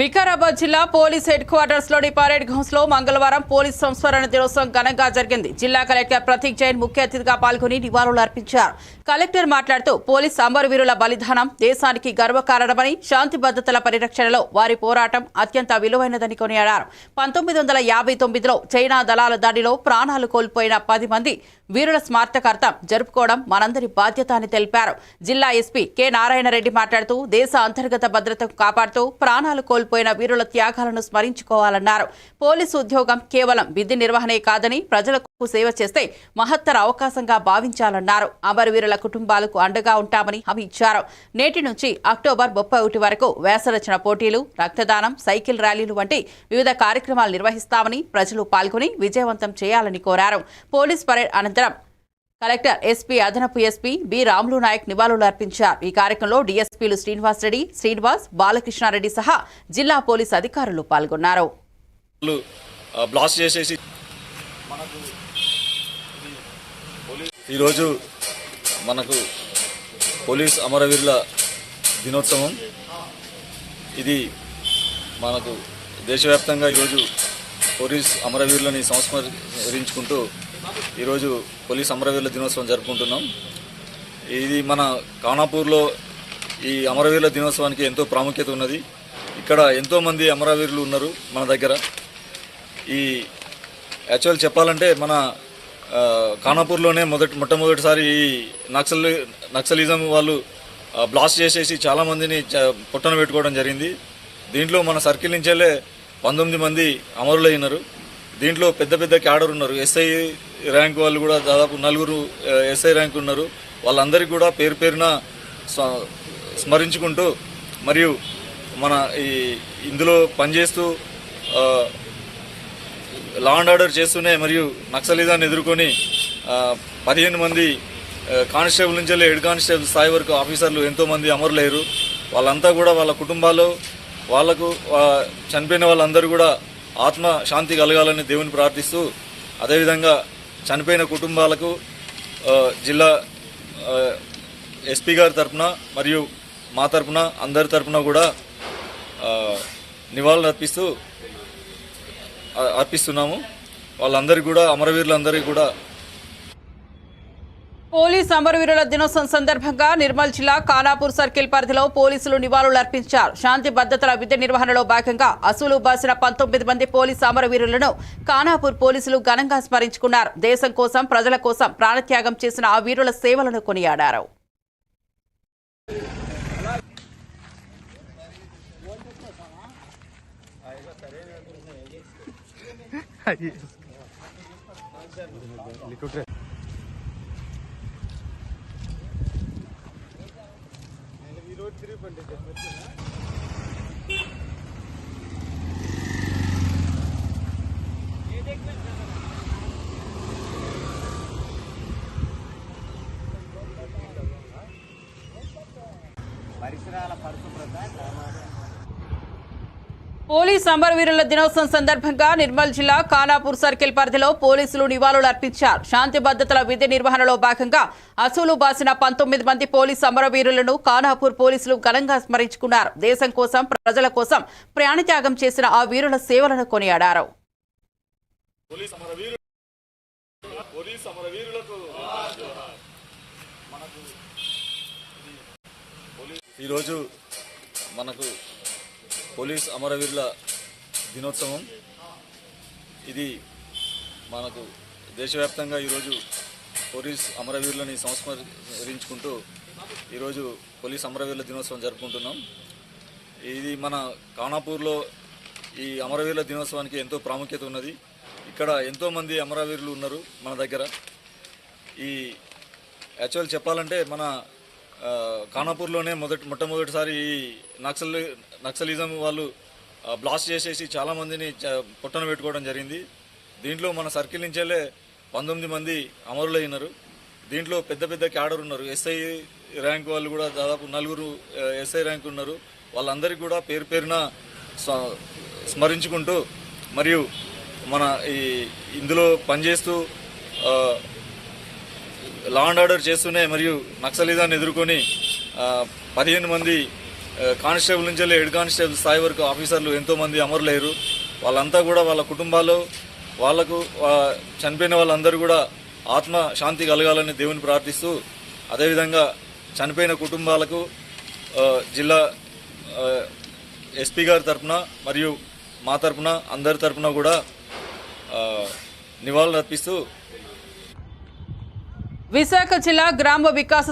వికారాబాద్ జిల్లా police head క్వార్టర్స్లోని parade హౌస్లో మంగళవారం పోలీస్ సంస్మరణ దినోత్సవం ఘనంగా జరిగింది. జిల్లా కలెక్టర్ ప్రతీక్ జైన్ ముఖ్య అతిథిగా పాల్గొని నివాళులు అర్పించారు. కలెక్టర్ మాట్లాడుతూ పోలీస్ అమరవీరుల బలిదానం దేశానికి గర్వకారణమని శాంతి భద్రతల పరిరక్షణలో వారి పోరాటం అత్యంత విలువైనదని కొనియాడారు. పంతొమ్మిది వందల యాభై తొమ్మిదిలో చైనా దళాల దాడిలో ప్రాణాలు కోల్పోయిన పది మంది వీరుల స్మారకార్థం జరుపుకోవడం మనందరి బాధ్యత అని తెలిపారు. జిల్లా ఎస్పీ కె నారాయణరెడ్డి మాట్లాడుతూ దేశ అంతర్గత భద్రతను కాపాడుతూ ప్రాణాలు కోల్పోయిన వీరుల త్యాగాలను స్మరించుకోవాలన్నారు. పోలీసు ఉద్యోగం కేవలం విధి నిర్వహణే కాదని ప్రజలకు సేవ చేస్తే మహత్తర అవకాశంగా భావించాలన్నారు. అమరవీరుల కుటుంబాలకు అండగా ఉంటామని హామీ ఇచ్చారు. నేటి నుంచి అక్టోబర్ ముప్పై ఒకటి వరకు వేసరచన పోటీలు రక్తదానం సైకిల్ ర్యాలీలు వంటి వివిధ కార్యక్రమాలు నిర్వహిస్తామని ప్రజలు పాల్గొని విజయవంతం చేయాలని కోరారు. పోలీస్ పరేడ్ అనంతరం కలెక్టర్ ఎస్పీ అదనపు ఎస్పీ బి. రాములు నాయక్ నివాళులు అర్పించారు. ఈ కార్యక్రమంలో డీఎస్పీలు శ్రీనివాస్ రెడ్డి శ్రీనివాస్ బాలకృష్ణారెడ్డి సహా జిల్లా పోలీస్ అధికారులు పాల్గొన్నారు. ఈరోజు మనకు పోలీస్ అమరవీరుల దినోత్సవం. ఇది మనకు దేశవ్యాప్తంగా ఈరోజు పోలీస్ అమరవీరులని సంస్మరించుకుంటూ ఈరోజు పోలీస్ అమరవీరుల దినోత్సవం జరుపుకుంటున్నాం. ఇది మన కానాపూర్లో ఈ అమరవీరుల దినోత్సవానికి ఎంతో ప్రాముఖ్యత ఉన్నది. ఇక్కడ ఎంతోమంది అమరవీరులు ఉన్నారు మన దగ్గర. ఈ యాక్చువల్ చెప్పాలంటే మన ఖానాపూర్లోనే మొదటి మొట్టమొదటిసారి ఈ నక్సల్ నక్సలిజం వాళ్ళు బ్లాస్ట్ చేసేసి చాలామందిని పుట్టన పెట్టుకోవడం జరిగింది. దీంట్లో మన సర్కిల్ నుంచెల్లే పంతొమ్మిది మంది అమరులైనారు. దీంట్లో పెద్ద పెద్ద క్యాడర్ ఉన్నారు. ఎస్ఐ ర్యాంక్ వాళ్ళు కూడా దాదాపు నలుగురు ఎస్ఐ ర్యాంక్ ఉన్నారు. వాళ్ళందరికీ కూడా పేరు పేరున స్మ- స్మరించుకుంటూ మరియు మన ఈ ఇందులో పనిచేస్తూ లా అండ్ ఆర్డర్ చేస్తూనే మరియు నక్సలిజాన్ని ఎదుర్కొని పదిహేను మంది కానిస్టేబుల్ నుంచి వెళ్ళి హెడ్ కానిస్టేబుల్ స్థాయి వరకు ఆఫీసర్లు ఎంతోమంది అమరులయ్యారు. వాళ్ళంతా కూడా వాళ్ళ కుటుంబాలు వాళ్ళకు చనిపోయిన వాళ్ళందరూ కూడా ఆత్మ శాంతి కలగాలని దేవుని ప్రార్థిస్తూ అదేవిధంగా చనిపోయిన కుటుంబాలకు జిల్లా ఎస్పీ గారి తరఫున మరియు మా తరపున అందరి తరఫున కూడా నివాళులు అర్పిస్తూ అర్పిస్తున్నాము. వాళ్ళందరికీ కూడా అమరవీరులందరికీ కూడా పోలీస్ అమరవీరుల దినోత్సవం సందర్భంగా నిర్మల్ జిల్లా కానాపూర్ సర్కిల్ పరిధిలో పోలీసులు నివాళులర్పించారు శాంతి భద్రతల విద్య నిర్వహణలో భాగంగా అసూలు బాసిన పంతొమ్మిది మంది పోలీసు అమరవీరులను కానాపూర్ పోలీసులు ఘనంగా స్మరించుకున్నారు. దేశం కోసం ప్రజల కోసం ప్రాణత్యాగం చేసిన ఆ వీరుల సేవలను కొనియాడారు. పరిసరాల పరిశుభ్రత గ్రామాల పోలీస్ అమరవీరుల దినోత్సవం సందర్భంగా నిర్మల్ జిల్లా ఖానాపూర్ సర్కిల్ పరిధిలో పోలీసులు నివాళులు అర్పించారు. శాంతి భద్రతల విధి నిర్వహణలో భాగంగా అసూలు బాసిన పంతొమ్మిది మంది పోలీసు అమరవీరులను ఖానాపూర్ పోలీసులు ఘనంగా స్మరించుకున్నారు. దేశం కోసం ప్రజల కోసం ప్రాణత్యాగం చేసిన ఆ వీరుల సేవలను కొనియాడారు. పోలీస్ అమరవీరు పోలీస్ అమరవీరులకు మనకు ఈరోజు మనకు పోలీస్ అమరవీరుల దినోత్సవం. ఇది మనకు దేశవ్యాప్తంగా ఈరోజు పోలీస్ అమరవీరులని సంస్మరించుకుంటూ ఈరోజు పోలీస్ అమరవీరుల దినోత్సవం జరుపుకుంటున్నాం. ఇది మన కానాపూర్లో ఈ అమరవీరుల దినోత్సవానికి ఎంతో ప్రాముఖ్యత ఉన్నది. ఇక్కడ ఎంతోమంది అమరవీరులు ఉన్నారు మన దగ్గర. ఈ యాక్చువల్ చెప్పాలంటే మన ఖానాపూర్లోనే మొదటి మొట్టమొదటిసారి ఈ నక్సల్ నక్సలిజం వాళ్ళు బ్లాస్ట్ చేసేసి చాలామందిని పుట్టన పెట్టుకోవడం జరిగింది. దీంట్లో మన సర్కిల్ నుంచేలే పంతొమ్మిది మంది అమరులైనారు. దీంట్లో పెద్ద పెద్ద క్యాడర్ ఉన్నారు. ఎస్ఐ ర్యాంక్ వాళ్ళు కూడా దాదాపు నలుగురు ఎస్ఐ ర్యాంక్ ఉన్నారు. వాళ్ళందరికీ కూడా పేరు పేరున స్మరించుకుంటూ మరియు మన ఈ ఇందులో పనిచేస్తూ లా అండ్ ఆర్డర్ చేస్తూనే మరియు నక్సలిజాన్ని ఎదుర్కొని పదిహేను మంది కానిస్టేబుల్ నుంచి వెళ్ళి హెడ్ కానిస్టేబుల్ స్థాయి వరకు ఆఫీసర్లు ఎంతోమంది అమరులేరు వాళ్ళంతా కూడా వాళ్ళ కుటుంబాలు వాళ్ళకు చనిపోయిన వాళ్ళందరూ కూడా ఆత్మ శాంతి కలగాలని దేవుని ప్రార్థిస్తూ అదేవిధంగా చనిపోయిన కుటుంబాలకు జిల్లా ఎస్పీ గారి తరపున మరియు మా తరపున అందరి తరపున కూడా నివాళులు అర్పిస్తూ విశాఖ జిల్లా గ్రామ వికాస